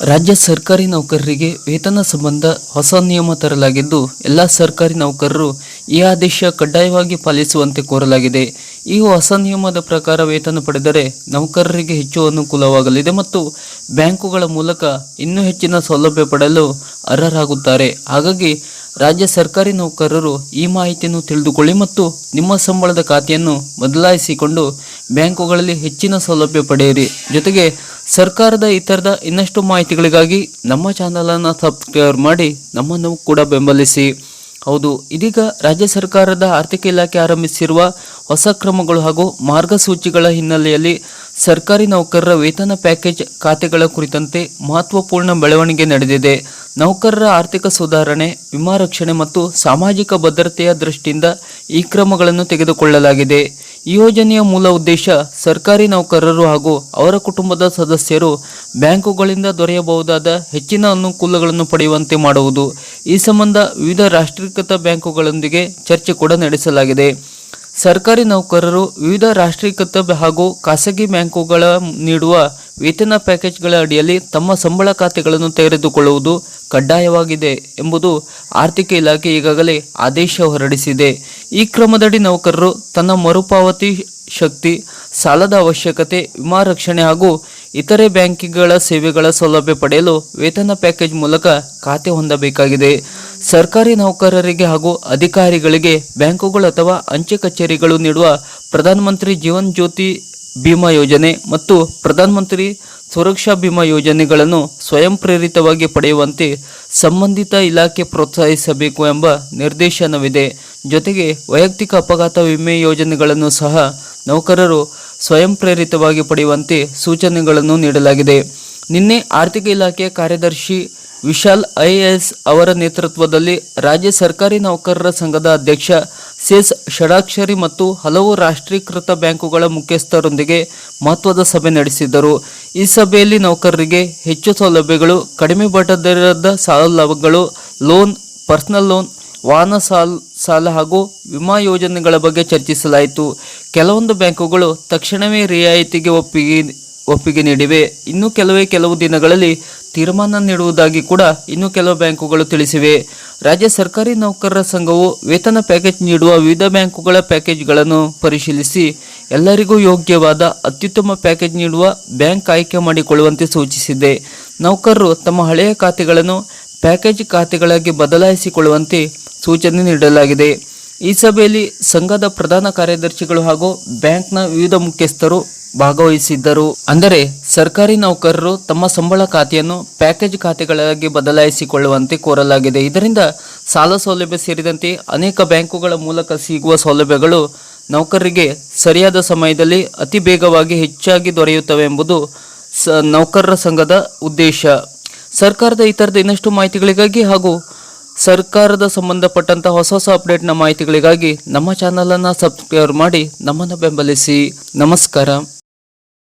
ರಾಜ್ಯ ಸರ್ಕಾರಿ ನೌಕರರಿಗೆ ವೇತನ ಸಂಬಂಧ ಹೊಸ ನಿಯಮ ತರಲಾಗಿದ್ದು, ಎಲ್ಲ ಸರ್ಕಾರಿ ನೌಕರರು ಈ ಆದೇಶ ಕಡ್ಡಾಯವಾಗಿ ಪಾಲಿಸುವಂತೆ ಕೋರಲಾಗಿದೆ. ಈ ಹೊಸ ನಿಯಮದ ಪ್ರಕಾರ ವೇತನ ಪಡೆದರೆ ನೌಕರರಿಗೆ ಹೆಚ್ಚು ಅನುಕೂಲವಾಗಲಿದೆ ಮತ್ತು ಬ್ಯಾಂಕುಗಳ ಮೂಲಕ ಇನ್ನೂ ಹೆಚ್ಚಿನ ಸೌಲಭ್ಯ ಪಡೆಯಲು ಅರ್ಹರಾಗುತ್ತಾರೆ. ಹಾಗಾಗಿ ರಾಜ್ಯ ಸರ್ಕಾರಿ ನೌಕರರು ಈ ಮಾಹಿತಿಯನ್ನು ತಿಳಿದುಕೊಳ್ಳಿ ಮತ್ತು ನಿಮ್ಮ ಸಂಬಳದ ಖಾತೆಯನ್ನು ಬದಲಾಯಿಸಿಕೊಂಡು ಬ್ಯಾಂಕುಗಳಲ್ಲಿ ಹೆಚ್ಚಿನ ಸೌಲಭ್ಯ ಪಡೆಯಿರಿ. ಜೊತೆಗೆ ಸರ್ಕಾರದ ಇತರದ ಇನ್ನಷ್ಟು ಮಾಹಿತಿಗಳಿಗಾಗಿ ನಮ್ಮ ಚಾನಲನ್ನು ಸಬ್ಸ್ಕ್ರೈಬ್ ಮಾಡಿ ನಮ್ಮನ್ನು ಕೂಡ ಬೆಂಬಲಿಸಿ. ಹೌದು, ಇದೀಗ ರಾಜ್ಯ ಸರ್ಕಾರದ ಆರ್ಥಿಕ ಇಲಾಖೆ ಆರಂಭಿಸಿರುವ ಹೊಸ ಕ್ರಮಗಳು ಹಾಗೂ ಮಾರ್ಗಸೂಚಿಗಳ ಹಿನ್ನೆಲೆಯಲ್ಲಿ ಸರ್ಕಾರಿ ನೌಕರರ ವೇತನ ಪ್ಯಾಕೇಜ್ ಖಾತೆಗಳ ಕುರಿತಂತೆ ಮಹತ್ವಪೂರ್ಣ ಬೆಳವಣಿಗೆ ನಡೆದಿದೆ. ನೌಕರರ ಆರ್ಥಿಕ ಸುಧಾರಣೆ, ವಿಮಾ ರಕ್ಷಣೆ ಮತ್ತು ಸಾಮಾಜಿಕ ಭದ್ರತೆಯ ದೃಷ್ಟಿಯಿಂದ ಈ ಕ್ರಮಗಳನ್ನು ತೆಗೆದುಕೊಳ್ಳಲಾಗಿದೆ. ಈ ಯೋಜನೆಯ ಮೂಲ ಉದ್ದೇಶ ಸರ್ಕಾರಿ ನೌಕರರು ಹಾಗೂ ಅವರ ಕುಟುಂಬದ ಸದಸ್ಯರು ಬ್ಯಾಂಕುಗಳಿಂದ ದೊರೆಯಬಹುದಾದ ಹೆಚ್ಚಿನ ಅನುಕೂಲಗಳನ್ನು ಪಡೆಯುವಂತೆ ಮಾಡುವುದು. ಈ ಸಂಬಂಧ ವಿವಿಧ ರಾಷ್ಟ್ರೀಕೃತ ಬ್ಯಾಂಕುಗಳೊಂದಿಗೆ ಚರ್ಚೆ ಕೂಡ ನಡೆಸಲಾಗಿದೆ. ಸರ್ಕಾರಿ ನೌಕರರು ವಿವಿಧ ರಾಷ್ಟ್ರೀಕೃತ ಹಾಗೂ ಖಾಸಗಿ ಬ್ಯಾಂಕುಗಳ ನೀಡುವ ವೇತನ ಪ್ಯಾಕೇಜ್ಗಳ ಅಡಿಯಲ್ಲಿ ತಮ್ಮ ಸಂಬಳ ಖಾತೆಗಳನ್ನು ತೆರೆದುಕೊಳ್ಳುವುದು ಕಡ್ಡಾಯವಾಗಿದೆ ಎಂಬುದು ಆರ್ಥಿಕ ಇಲಾಖೆ ಈಗಾಗಲೇ ಆದೇಶ ಹೊರಡಿಸಿದೆ. ಈ ಕ್ರಮದಡಿ ನೌಕರರು ತನ್ನ ಮರುಪಾವತಿ ಶಕ್ತಿ, ಸಾಲದ ಅವಶ್ಯಕತೆ, ವಿಮಾ ರಕ್ಷಣೆ ಹಾಗೂ ಇತರೆ ಬ್ಯಾಂಕಿಂಗ್ಗಳ ಸೇವೆಗಳ ಸೌಲಭ್ಯ ಪಡೆಯಲು ವೇತನ ಪ್ಯಾಕೇಜ್ ಮೂಲಕ ಖಾತೆ ಹೊಂದಬೇಕಾಗಿದೆ. ಸರ್ಕಾರಿ ನೌಕರರಿಗೆ ಹಾಗೂ ಅಧಿಕಾರಿಗಳಿಗೆ ಬ್ಯಾಂಕುಗಳು ಅಥವಾ ಅಂಚೆ ಕಚೇರಿಗಳು ನೀಡುವ ಪ್ರಧಾನಮಂತ್ರಿ ಜೀವನ್ ಜ್ಯೋತಿ ಬಿಮಾ ಯೋಜನೆ ಮತ್ತು ಪ್ರಧಾನಮಂತ್ರಿ ಸುರಕ್ಷಾ ಬಿಮಾ ಯೋಜನೆಗಳನ್ನು ಸ್ವಯಂ ಪ್ರೇರಿತವಾಗಿ ಪಡೆಯುವಂತೆ ಸಂಬಂಧಿತ ಇಲಾಖೆ ಪ್ರೋತ್ಸಾಹಿಸಬೇಕು ಎಂಬ ನಿರ್ದೇಶನವಿದೆ. ಜೊತೆಗೆ ವೈಯಕ್ತಿಕ ಅಪಘಾತ ವಿಮೆ ಯೋಜನೆಗಳನ್ನು ಸಹ ನೌಕರರು ಸ್ವಯಂ ಪ್ರೇರಿತವಾಗಿ ಪಡೆಯುವಂತೆ ಸೂಚನೆಗಳನ್ನು ನೀಡಲಾಗಿದೆ. ನಿನ್ನೆ ಆರ್ಥಿಕ ಇಲಾಖೆಯ ಕಾರ್ಯದರ್ಶಿ ವಿಶಾಲ್ ಐಎಎಸ್ ಅವರ ನೇತೃತ್ವದಲ್ಲಿ ರಾಜ್ಯ ಸರ್ಕಾರಿ ನೌಕರರ ಸಂಘದ ಅಧ್ಯಕ್ಷ ಸೆಸ್ ಷಡಾಕ್ಷರಿ ಮತ್ತು ಹಲವು ರಾಷ್ಟ್ರೀಕೃತ ಬ್ಯಾಂಕುಗಳ ಮುಖ್ಯಸ್ಥರೊಂದಿಗೆ ಮಹತ್ವದ ಸಭೆ ನಡೆಸಿದ್ದರು ಈ ಸಭೆಯಲ್ಲಿ ನೌಕರರಿಗೆ ಹೆಚ್ಚು ಸೌಲಭ್ಯಗಳು, ಕಡಿಮೆ ಬಡ್ಡಿದರದ ಸಾಲಗಳು ಲೋನ್, ಪರ್ಸನಲ್ ಲೋನ್ ವಾಹನ ಸಾಲ ಸಾಲ ಹಾಗೂ ವಿಮಾ ಯೋಜನೆಗಳ ಬಗ್ಗೆ ಚರ್ಚಿಸಲಾಯಿತು. ಕೆಲವೊಂದು ಬ್ಯಾಂಕುಗಳು ತಕ್ಷಣವೇ ರಿಯಾಯಿತಿಗೆ ಒಪ್ಪಿಗೆ ಒಪ್ಪಿಗೆ ನೀಡಿವೆ. ಇನ್ನು ಕೆಲವೇ ಕೆಲವು ದಿನಗಳಲ್ಲಿ ತೀರ್ಮಾನ ನೀಡುವುದಾಗಿ ಕೂಡ ಇನ್ನು ಕೆಲವು ಬ್ಯಾಂಕುಗಳು ತಿಳಿಸಿವೆ. ರಾಜ್ಯ ಸರ್ಕಾರಿ ನೌಕರರ ಸಂಘವು ವೇತನ ಪ್ಯಾಕೇಜ್ ನೀಡುವ ವಿವಿಧ ಬ್ಯಾಂಕುಗಳ ಪ್ಯಾಕೇಜ್ಗಳನ್ನು ಪರಿಶೀಲಿಸಿ ಎಲ್ಲರಿಗೂ ಯೋಗ್ಯವಾದ ಅತ್ಯುತ್ತಮ ಪ್ಯಾಕೇಜ್ ನೀಡುವ ಬ್ಯಾಂಕ್ ಆಯ್ಕೆ ಮಾಡಿಕೊಳ್ಳುವಂತೆ ಸೂಚಿಸಿದೆ. ನೌಕರರು ತಮ್ಮ ಹಳೆಯ ಖಾತೆಗಳನ್ನು ಪ್ಯಾಕೇಜ್ ಖಾತೆಗಳಾಗಿ ಬದಲಾಯಿಸಿಕೊಳ್ಳುವಂತೆ ಸೂಚನೆ ನೀಡಲಾಗಿದೆ. ಈ ಸಭೆಯಲ್ಲಿ ಸಂಘದ ಪ್ರಧಾನ ಕಾರ್ಯದರ್ಶಿಗಳು ಹಾಗೂ ಬ್ಯಾಂಕ್ನ ವಿವಿಧ ಮುಖ್ಯಸ್ಥರು ಭಾಗವಹಿಸಿದ್ದರು. ಅಂದರೆ ಸರ್ಕಾರಿ ನೌಕರರು ತಮ್ಮ ಸಂಬಳ ಖಾತೆಯನ್ನು ಪ್ಯಾಕೇಜ್ ಖಾತೆಗಳಾಗಿ ಬದಲಾಯಿಸಿಕೊಳ್ಳುವಂತೆ ಕೋರಲಾಗಿದೆ. ಇದರಿಂದ ಸಾಲ ಸೌಲಭ್ಯ ಸೇರಿದಂತೆ ಅನೇಕ ಬ್ಯಾಂಕುಗಳ ಮೂಲಕ ಸಿಗುವ ಸೌಲಭ್ಯಗಳು ನೌಕರರಿಗೆ ಸರಿಯಾದ ಸಮಯದಲ್ಲಿ ಅತಿ ಬೇಗವಾಗಿ ಹೆಚ್ಚಾಗಿ ದೊರೆಯುತ್ತವೆ ಎಂಬುದು ಸ, ನೌಕರರ ಸಂಘದ ಉದ್ದೇಶ. ಸರ್ಕಾರದ ಇತರದ ಇನ್ನಷ್ಟು ಮಾಹಿತಿಗಳಿಗಾಗಿ ಹಾಗೂ ಸರ್ಕಾರದ ಸಂಬಂಧಪಟ್ಟಂತ ಹೊಸ ಹೊಸ ಅಪ್ಡೇಟ್ನ ಮಾಹಿತಿಗಳಿಗಾಗಿ ನಮ್ಮ ಚಾನಲನ್ನು ಸಬ್ಸ್ಕ್ರೈಬ್ ಮಾಡಿ ನಮ್ಮನ್ನು ಬೆಂಬಲಿಸಿ. ನಮಸ್ಕಾರ.